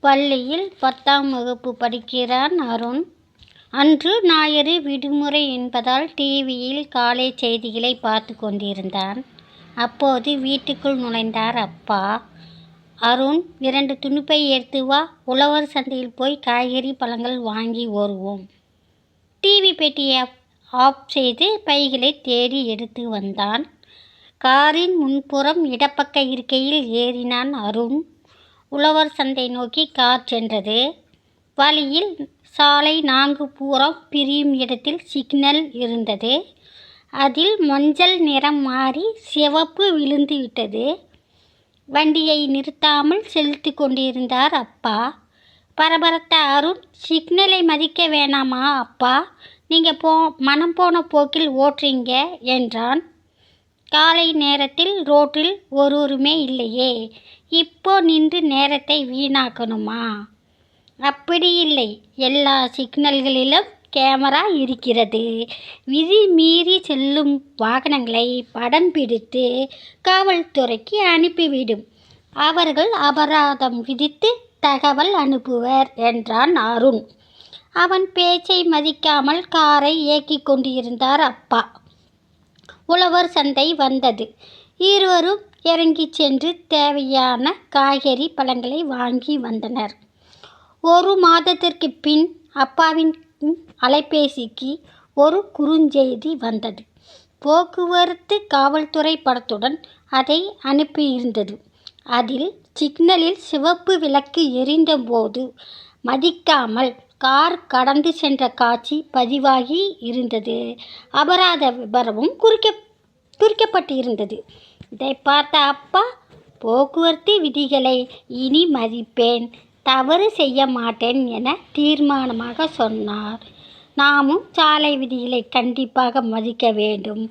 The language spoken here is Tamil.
பள்ளியில் பத்தாம் வகுப்பு படிக்கிறான் அருண். அன்று ஞாயிறு விடுமுறை என்பதால் டிவியில் காலை செய்திகளை பார்த்துக் கொண்டிருந்தான். அப்போது வீட்டுக்குள் நுழைந்தார் அப்பா. அருண் இரண்டு துணிப்பை எடுத்து வா உழவர் சந்தையில் போய் காய்கறி பழங்கள் வாங்கி வருவோம். டிவி பெட்டியை ஆப் செய்து பைகளை தேடி எடுத்து வந்தான். காரின் முன்புறம் இடப்பக்க இருக்கையில் ஏறினான் அருண். உழவர் சந்தை நோக்கி கார் சென்றது. வழியில் சாலை நான்கு பூரம் பிரியும் இடத்தில் சிக்னல் இருந்தது. அதில் மஞ்சள் நிறம் மாறி சிவப்பு விழுந்து விட்டது. வண்டியை நிறுத்தாமல் செலுத்தி கொண்டிருந்தார் அப்பா. பரபரத்த அருண் சிக்னலை மதிக்க வேணாமா அப்பா நீங்கள் போ மனம் போன போக்கில் ஓட்டுறீங்க என்றான். காலை நேரத்தில் ரோட்டில் ஒருவருமே இல்லையே இப்போ நின்று நேரத்தை வீணாக்கணுமா? அப்படி இல்லை எல்லா சிக்னல்களிலும் கேமரா இருக்கிறது. விதி மீறி செல்லும் வாகனங்களை படம் பிடித்து காவல்துறைக்கு அனுப்பிவிடும். அவர்கள் அபராதம் விதித்து தகவல் அனுப்புவர் என்றான் அருண். அவன் பேச்சை மதிக்காமல் காரை இயக்கி கொண்டிருந்தார் அப்பா. உழவர் சந்தை வந்தது. இருவரும் இறங்கிச் சென்று தேவையான காய்கறி பழங்களை வாங்கி வந்தனர். ஒரு மாதத்திற்குப் பின் அப்பாவின் அலைபேசிக்கு ஒரு குறுஞ்செய்தி வந்தது. போக்குவரத்து காவல்துறை படத்துடன் அதை அனுப்பியிருந்தது. அதில் சிக்னலில் சிவப்பு விளக்கு எரிந்தபோது மதிக்காமல் கார் கடந்து சென்ற காட்சி பதிவாகி இருந்தது. அபராத விபரமும் குறிக்க குறிக்கப்பட்டு இருந்தது இதை பார்த்த அப்பா போக்குவரத்து விதிகளை இனி மதிப்பேன் தவறு செய்ய மாட்டேன் என தீர்மானமாக சொன்னார். நாமும் சாலை விதிகளை கண்டிப்பாக மதிக்க வேண்டும்